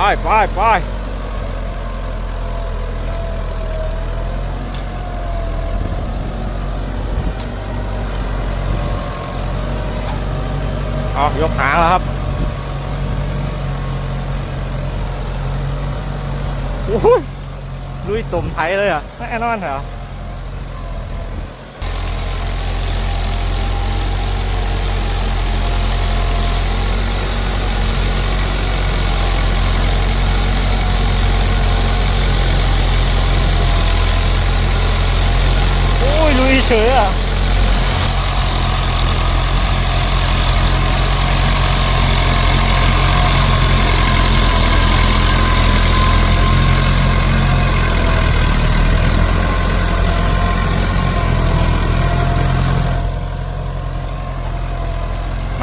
ไปไปไปเอยกหางแล้วครับ โอ้ยลุยตุ่มไทยเลยอะแน่นอนเหรอ ฉยอะ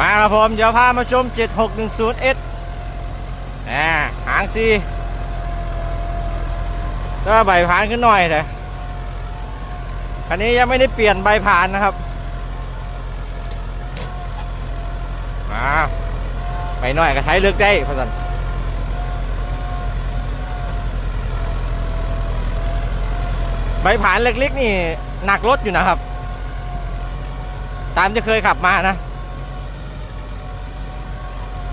มาครับผม เดี๋ยวพามาชม 7610S อ่าหางซีก็ใบพานขึ้นหน่อยเลย คันนี้ยังไม่ได้เปลี่ยนใบผ่านนะครับมาไปหน่อยก็ใช้เลือกได้พอสันใบผ่านเล็กๆนี่หนักรถอยู่นะครับ ตามที่เคยขับมานะ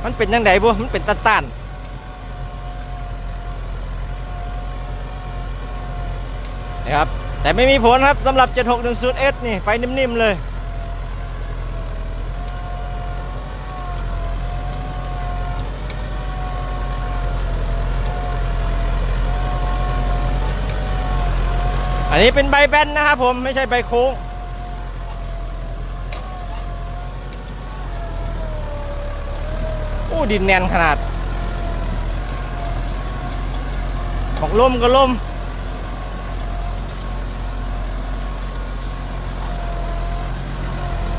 มันเป็นยังไงบุมันเป็นต้านๆนะครับ แต่ไม่มีผลครับสำหรับ 7610S นี่ ไปนิ่ม ๆ เลย อันนี้เป็นใบแบนนะครับผม ไม่ใช่ใบโค้งโอ้ดินแน่นขนาด บอกลมก็ลม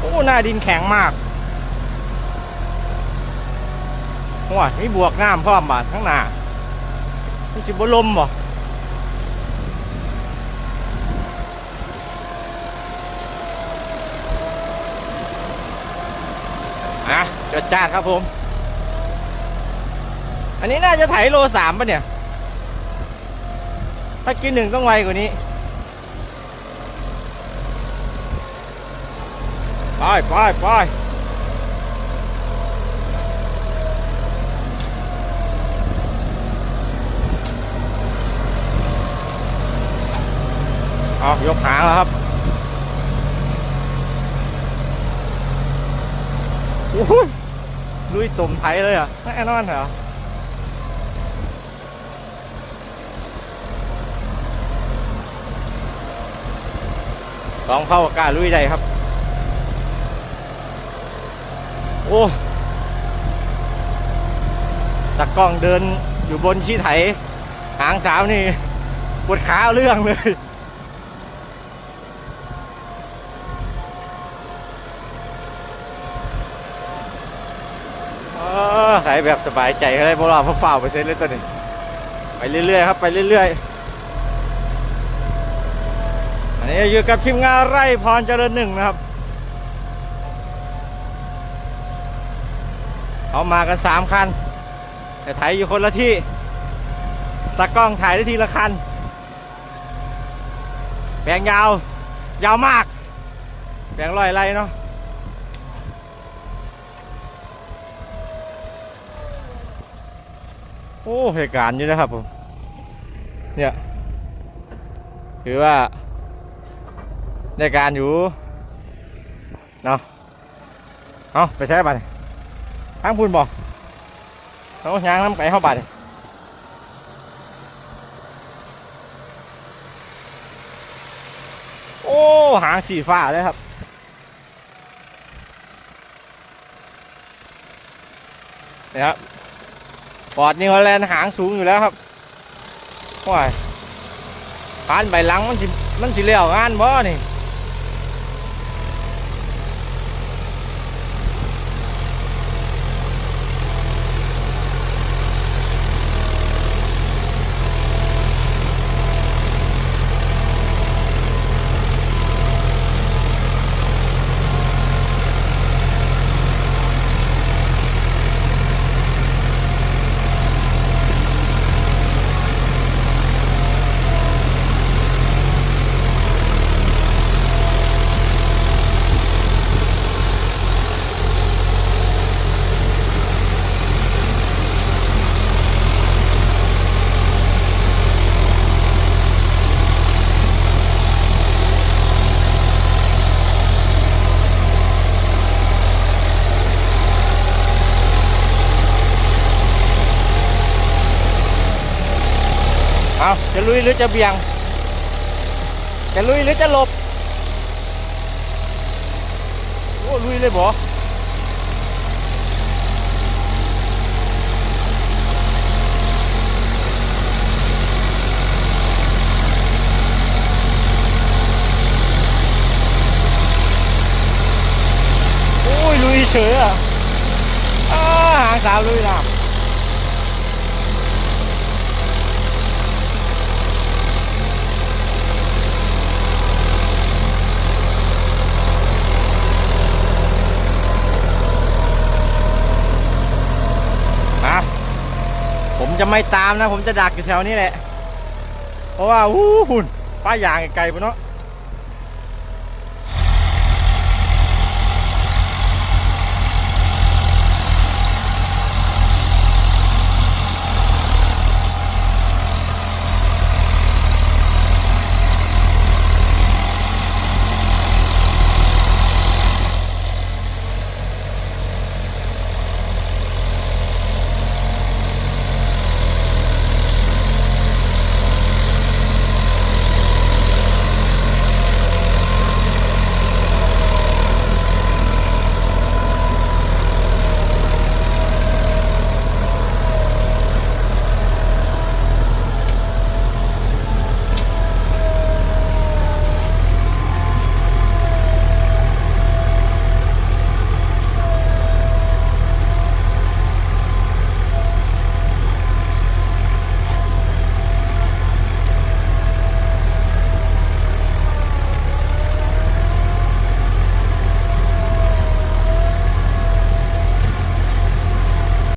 โอ้ หน้าดินแข็งมากว้ามีบวกน้ำพร้อมบาดข้างหน้านี่สิบลมบ่อะจดจ้าดครับผม อันนี้น่าจะไถโลสามป่ะเนี่ย ถ้ากินหนึ่งต้องไวกว่านี้ ไปไปไปเอายกหางแล้วครับ โอ้ยลุยตุ่มไทยเลยอะแน่นอนเหรอลองเข้ากล้าศลุยได้ครับ โอ้ตะกล้องเดินอยู่บนชี้ไถ หางสาวนี่ปวดขาเรื่องเลยเออไถแบบสบายใจเลยเพราะเราเฝ้าไปเซ็ตเลยตัวนี้ ไปเรื่อยๆครับ ไปเรื่อยๆ อันนี้อยู่กับทีมงานไร่พรเจริญหนึ่งนะครับ เขามากันสามคัน แต่ถ่ายอยู่คนละที่ตากล้องถ่ายได้ทีละคันแปลงยาว ยาวมากแปลงลอยไรเนาะโอ้เหตุการณ์อยู่นะครับผม เนี่ยถือว่าได้การอยู่ เนาะเอาไปใช้บัตร ทางพุ่นบ่เขายางน้ำไก่เข้าบาดโอ้ หางสีฟ้าเลยครับนี่ครับปอดนิวแลนด์หางสูงอยู่แล้วครับว้ายพานใบหลังมันสิมันสิเลี้ยวงานบ่นี่ ลุยหรือจะเบี่ยง จะลุยหรือจะหลบ โอ้ลุยเลยบ่โอ้ยลุยเฉยอะอ้าหางสาวลุยน้ำ จะไม่ตามนะ ผมจะดักอยู่แถวนี้แหละ เพราะว่าอู้หุ่นป้ายยางไกลไปเนาะ